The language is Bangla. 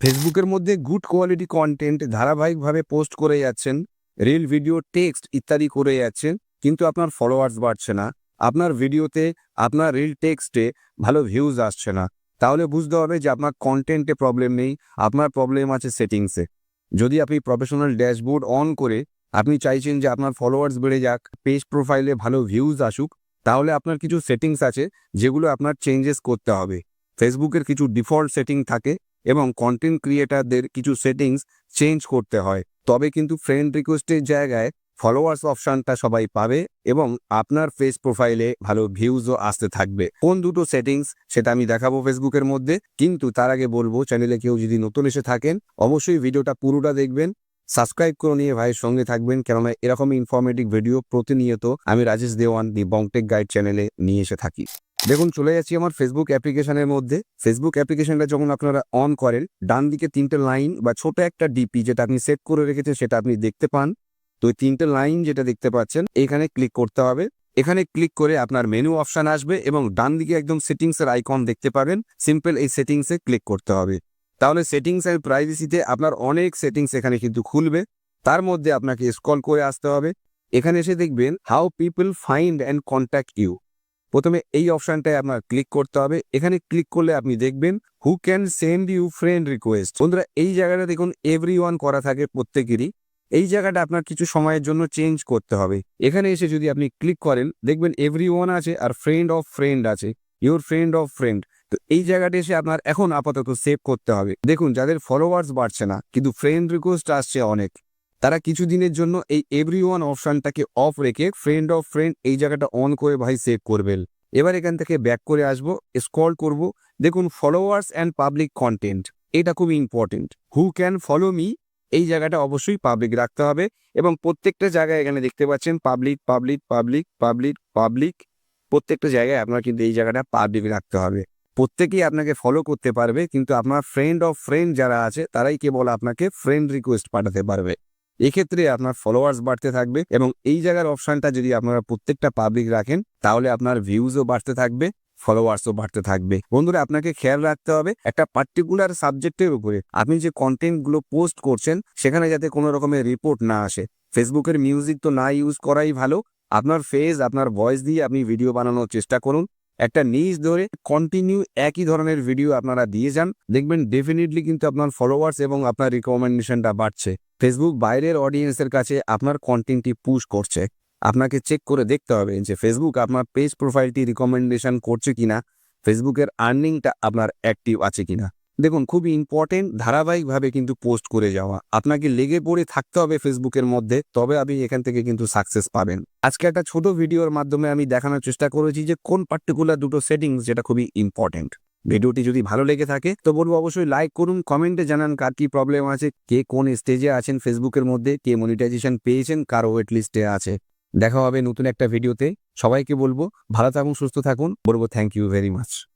ফেসবুকের মধ্যে গুড কোয়ালিটি কন্টেন্ট ধারাবাহিকভাবে পোস্ট করে যাচ্ছেন, রিল, ভিডিও, টেক্সট ইত্যাদি করে যাচ্ছেন, কিন্তু আপনার ফলোয়ার্স বাড়ছে না। আপনার ভিডিওতে, আপনার রিল টেক্সটে ভালো ভিউজ আসছে না। তাহলে বুঝতে হবে যে আপনার কন্টেন্টে প্রবলেম নেই, আপনার প্রবলেম আছে সেটিংসে। যদি আপনি প্রফেশনাল ড্যাশবোর্ড অন করে আপনি চাইছেন যে আপনার ফলোয়ার্স বেড়ে যাক, পেজ প্রোফাইলে ভালো ভিউজ আসুক, তাহলে আপনার কিছু সেটিংস আছে যেগুলো আপনার চেঞ্জেস করতে হবে। ফেসবুকের কিছু ডিফল্ট সেটিং থাকে এবং কন্টেন্ট ক্রিয়েটারদের কিছু সেটিংস চেঞ্জ করতে হয়। তবে কিন্তু ফ্রেন্ড রিকোয়েস্টের জায়গায় ফলোয়ার্স অপশনটা সবাই পাবে এবং আপনার ফেস প্রোফাইলে ভালো ভিউজও আসতে থাকবে। কোন দুটো সেটিংস সেটা আমি দেখাবো ফেসবুকের মধ্যে, কিন্তু তার আগে বলব চ্যানেলে কেউ যদি নতুন এসে থাকেন, অবশ্যই ভিডিওটা পুরোটা দেখবেন। সাবস্ক্রাইব করে নিয়ে ভাইয়ের সঙ্গে থাকবেন, কেননা এরকম ইনফরমেটিভ ভিডিও প্রতিনিয়ত আমি রাজেশ দেওয়ান, দি বংটেক গাইড চ্যানেলে নিয়ে এসে থাকি। দেখুন, চলে যাচ্ছি আমার ফেসবুক অ্যাপ্লিকেশনের মধ্যে। ফেসবুক অ্যাপ্লিকেশনটা যখন আপনারা অন করেন, ডান দিকে তিনটে লাইন বা ছোট একটা ডিপি যেটা আপনি সেট করে রেখেছেন, সেটা আপনি দেখতে পান। তো ওই তিনটে লাইন যেটা দেখতে পাচ্ছেন, এখানে ক্লিক করতে হবে। এখানে ক্লিক করে আপনার মেনু অপশন আসবে এবং ডান দিকে একদম সেটিংসের আইকন দেখতে পাবেন। সিম্পল এই সেটিংসে ক্লিক করতে হবে। তাহলে সেটিংস এর প্রাইভেসিতে আপনার অনেক সেটিংস এখানে কিন্তু খুলবে। তার মধ্যে আপনাকে স্ক্রল করে আসতে হবে। এখানে এসে দেখবেন how people find and contact you প্রথমে এই অপশনটায় আপনার ক্লিক করতে হবে। এখানে ক্লিক করলে আপনি দেখবেন who can send you friend request বন্ধুরা, এই জায়গাটা দেখুন এভরি করা থাকে প্রত্যেকেরই। এই জায়গাটা আপনার কিছু সময়ের জন্য চেঞ্জ করতে হবে। এখানে এসে যদি আপনি ক্লিক করেন, দেখবেন এভরি আছে আর ফ্রেন্ড অফ ফ্রেন্ড আছে। ইউর ফ্রেন্ড অফ ফ্রেন্ড তো এই জায়গাটা এসে আপনার এখন আপাতত সেভ করতে হবে। দেখুন, যাদের ফলোয়ার্স বাড়ছে না, কিন্তু ফ্রেন্ড রিকোয়েস্ট আসছে অনেক। তারা কিছুদিনের জন্য এই এভরি ওয়ান অপশনটাকে অফ রেখে ফ্রেন্ড অফ ফ্রেন্ড এই জায়গাটা অন করে ভাই সেভ করবেন। এবার এখান থেকে ব্যাক করে আসব স্ক্রল করব। দেখুন ফলোয়ার্স অ্যান্ড পাবলিক কন্টেন্ট এটা খুব important who can follow me এই জায়গাটা অবশ্যই পাবলিক রাখতে হবে এবং প্রত্যেকটা জায়গায় এখানে দেখতে পাচ্ছেন public public public public public প্রত্যেকটা জায়গায় আপনার কিন্তু এই জায়গাটা পাবলিক রাখতে হবে। প্রত্যেকেই আপনাকে ফলো করতে পারবে, কিন্তু আপনার ফ্রেন্ড অফ ফ্রেন্ড যারা আছে, তারাই কেবল আপনাকে ফ্রেন্ড রিকোয়েস্ট পাঠাতে পারবে। এক্ষেত্রে আপনার ফলোয়ার্স বাড়তে থাকবে এবং এই জায়গার অপশনটা যদি আপনারা প্রত্যেকটা পাবলিক রাখেন, তাহলে আপনার ভিউজও বাড়তে থাকবে ফলোয়ার্সও বাড়তে থাকবে। বন্ধুরা, আপনাকে খেয়াল রাখতে হবে, একটা পার্টিকুলার সাবজেক্টের উপরে আপনি যে কন্টেন্টগুলো পোস্ট করছেন, সেখানে যাতে কোনো রকমের রিপোর্ট না আসে। ফেসবুকের মিউজিক তো না ইউজ করাই ভালো। আপনার ফেস আপনার ভয়েস দিয়ে আপনি ভিডিও বানানোর চেষ্টা করুন। একটা নিজ ধরে কন্টিনিউ একই ধরনের ভিডিও আপনারা দিয়ে যান। দেখবেন ডেফিনেটলি কিন্তু আপনার ফলোয়ার্স এবং আপনার রিকমেন্ডেশনটা বাড়ছে। ফেসবুক বাইরের অডিয়েন্সের কাছে আপনার কন্টেন্টটি পুশ করছে। আপনাকে চেক করে দেখতে হবে যে ফেসবুক আপনার পেজ প্রোফাইলটি রিকমেন্ডেশন করছে কিনা। ফেসবুকের আর্নিংটা আপনার অ্যাক্টিভ আছে কিনা। দেখুন, খুবই ইম্পর্টেন্ট ধারাবাহিকভাবে কিন্তু পোস্ট করে যাওয়া। আপনাকে লেগে পড়ে থাকতে হবে ফেসবুকের মধ্যে, তবে আপনি এখান থেকে কিন্তু সাকসেস পাবেন। আজকে একটা ছোট ভিডিওর মাধ্যমে আমি দেখানোর চেষ্টা করেছি যে কোন পার্টিকুলার দুটো সেটিংস যেটা খুবই ইম্পর্টেন্ট ভিডিওটি যদি ভালো লেগে থাকে, তো বলব অবশ্যই লাইক করুন কমেন্টে জানান কার কি প্রবলেম আছে, কে কোন স্টেজে আছেন ফেসবুকের মধ্যে, কে মনিটাইজেশন পেয়েছেন, কার ওয়েট লিস্টে আছে। দেখা হবে নতুন একটা ভিডিওতে। সবাইকে বলব, ভালো থাকুন, সুস্থ থাকুন। বলব থ্যাংক ইউ ভেরি মাচ